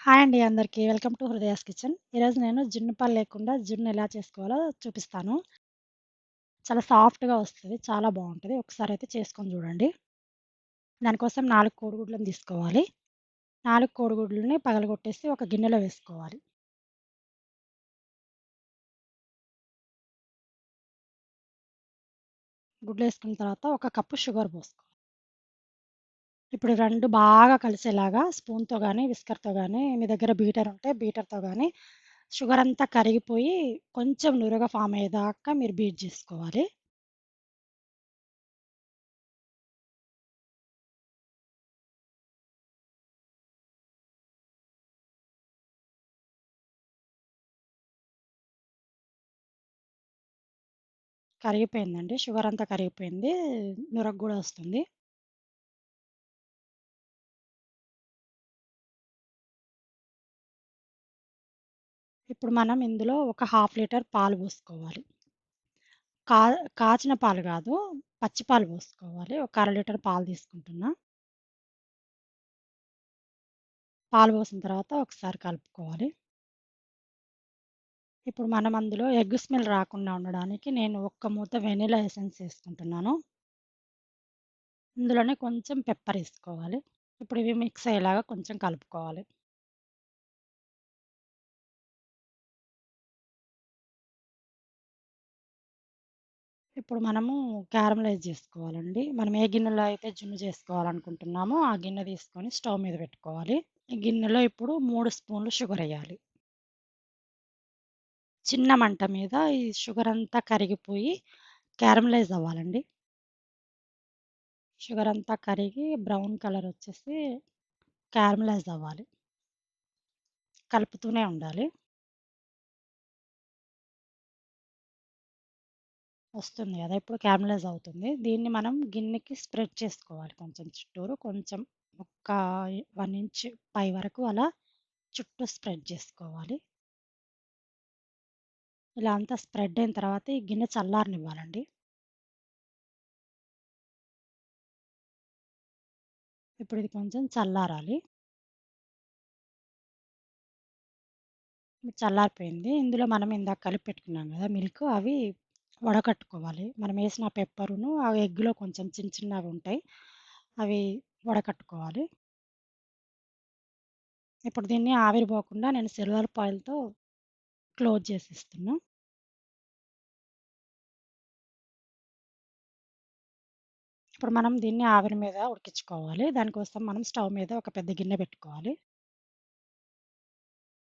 Hi అండి అందరికీ. Welcome to Hrudaya's kitchen. ఈరోజు నేను జున్ను పాలు లేకుండా జున్ను ఎలా చేసుకోవాలో చూపిస్తాను. చాలా సాఫ్ట్‌గా వస్తుంది చాలా బాగుంటుంది ఒకసారి అయితే చేసుకొని చూడండి. దానికోసం నాలుగు కోడిగుడ్లను తీసుకోవాలి. నాలుగు కోడిగుడ్లని పగలగొట్టేసి ఒక గిన్నెలో వేసుకోవాలి. గుడ్లు వేసుకున్న తర్వాత ఒక కప్పు షుగర్ పోసుకోవాలి. ఇప్పుడు రెండు బాగా కలిసేలాగా స్పూన్‌తో కానీ విస్కర్‌తో కానీ మీ దగ్గర బీటర్ ఉంటే బీటర్‌తో కానీ షుగర్ అంతా కరిగిపోయి కొంచెం నురగ ఫామ్ అయ్యేదాకా మీరు బీట్ చేసుకోవాలి కరిగిపోయిందండి. షుగర్ అంతా కరిగిపోయింది. నురగ కూడా వస్తుంది. ఇప్పుడు మనం ఇందులో ఒక హాఫ్ లీటర్ పాలు పోసుకోవాలి. కా కాచిన పాలు కాదు పచ్చి పాలు పోసుకోవాలి. ఒక అర లీటర్ పాలు తీసుకుంటున్నా. పాలు పోసిన తర్వాత ఒకసారి కలుపుకోవాలి. ఇప్పుడు మనం అందులో ఎగ్ స్మెల్ రాకుండా ఉండడానికి నేను ఒక్క మూత వెనీలా ఎసెన్స్ వేసుకుంటున్నాను ఇందులోనే కొంచెం పెప్పర్ వేసుకోవాలి ఇప్పుడు ఇవి మిక్స్ అయ్యేలాగా కొంచెం కలుపుకోవాలి. ఇప్పుడు మనము క్యారమలైజ్ చేసుకోవాలండి మనం ఏ గిన్నెలో అయితే జున్ను చేసుకోవాలనుకుంటున్నామో ఆ గిన్నె తీసుకొని స్టవ్ మీద పెట్టుకోవాలి. ఈ గిన్నెలో ఇప్పుడు మూడు స్పూన్లు షుగర్ వేయాలి చిన్న మంట మీద ఈ షుగర్ అంతా కరిగిపోయి క్యారమలైజ్ అవ్వాలండి. షుగర్ అంతా కరిగి బ్రౌన్ కలర్ వచ్చేసి క్యారమలైజ్ అవ్వాలి. కలుపుతూనే ఉండాలి. వస్తుంది కదా ఇప్పుడు క్యారమలైజ్ అవుతుంది. దీన్ని మనం గిన్నెకి స్ప్రెడ్ చేసుకోవాలి కొంచెం చుట్టూరు. కొంచెం ఒక వన్ ఇంచ్ పై వరకు అలా చుట్టూ స్ప్రెడ్ చేసుకోవాలి ఇలా అంతా స్ప్రెడ్ అయిన తర్వాత ఈ గిన్నె చల్లారనివ్వాలండి. ఇప్పుడు ఇది కొంచెం చల్లారాలి. చల్లారిపోయింది. ఇందులో మనం ఇందాక కలిపి పెట్టుకున్నాం కదా మిల్క్ అవి వడకట్టుకోవాలి. మనం వేసిన పెప్పరును ఆ ఎగ్‌లో కొంచెం చిన్న చిన్నవి ఉంటాయి. అవి వడకట్టుకోవాలి. ఇప్పుడు దీన్ని ఆవిరి పోకుండా నేను సిల్వర్ పాయిల్తో క్లోజ్ చేసిస్తున్నా ఇప్పుడు మనం దీన్ని ఆవిరి మీద ఉడికించుకోవాలి. దానికోసం మనం స్టవ్ మీద ఒక పెద్ద గిన్నె పెట్టుకోవాలి.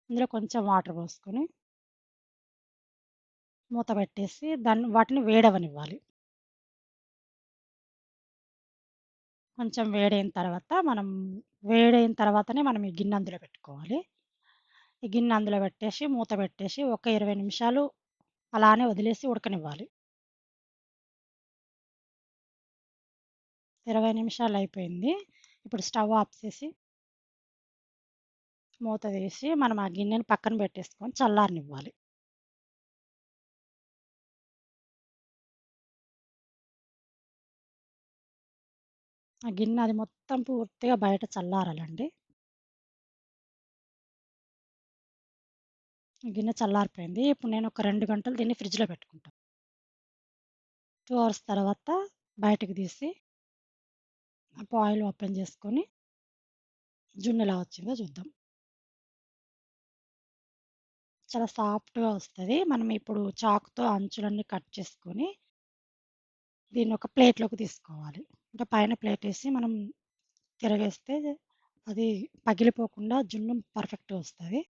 ఇందులో కొంచెం వాటర్ పోసుకొని మూత పెట్టేసి దాన్ని వాటిని వేడవనివ్వాలి కొంచెం వేడైన తర్వాత మనం వేడైన తర్వాతనే మనం ఈ గిన్నె అందులో పెట్టుకోవాలి. ఈ గిన్నె అందులో పెట్టేసి మూత పెట్టేసి ఒక 20 నిమిషాలు అలానే వదిలేసి ఉడకనివ్వాలి. 20 నిమిషాలు అయిపోయింది. ఇప్పుడు స్టవ్ ఆఫ్ చేసి మూత తీసి మనం ఆ గిన్నెని పక్కన పెట్టేసుకొని చల్లారనివ్వాలి. ఆ గిన్నె అది మొత్తం పూర్తిగా బయట చల్లారాలండి. గిన్నె చల్లారిపోయింది. ఇప్పుడు నేను ఒక రెండు గంటలు దీన్ని ఫ్రిడ్జ్‌లో పెట్టుకుంటాను టూ అవర్స్ తర్వాత బయటకు తీసి ఆయిల్ ఓపెన్ చేసుకొని జున్ను ఎలా వచ్చిందో చూద్దాం. చాలా సాఫ్ట్‌గా వస్తుంది మనం ఇప్పుడు చాకుతో అంచులన్నీ కట్ చేసుకొని దీన్ని ఒక ప్లేట్‌లోకి తీసుకోవాలి. అంటే పైన ప్లేట్ వేసి మనం తిరగేస్తే అది పగిలిపోకుండా జున్ను పర్ఫెక్ట్‌గా వస్తుంది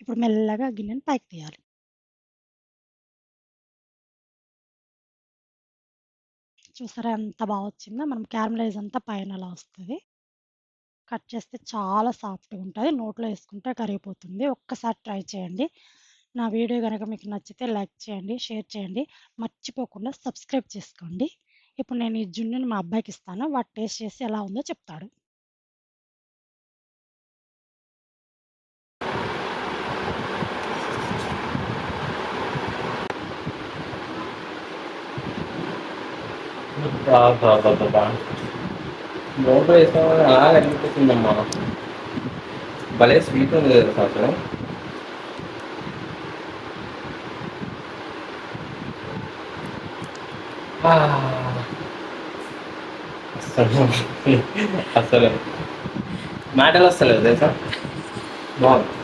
ఇప్పుడు మెల్లగా గిన్నెని పైకి తీయాలి. చూసారా ఎంత బాగా వచ్చిందో? మనం క్యారమలైజ్ అంతా పైన అలా వస్తుంది కట్ చేస్తే చాలా సాఫ్ట్‌గా ఉంటుంది నోట్లో వేసుకుంటే కరిగిపోతుంది. ఒక్కసారి ట్రై చేయండి. నా వీడియో కనుక మీకు నచ్చితే లైక్ చేయండి, షేర్ చేయండి. మర్చిపోకుండా సబ్స్క్రైబ్ చేసుకోండి. ఇప్పుడు నేను ఈ జున్నుని మా అబ్బాయికి ఇస్తాను వాడు టేస్ట్ చేసి ఎలా ఉందో చెప్తాడు. నోట్లో ఏసామని అలాగ అనిపిస్తుందమ్మా. భలే స్వీట్ ఉంది కదా సంవత్సరం ఆ. అసలు. అసలు మాటలు వస్తలేదు తెలుసా? బాగుంది.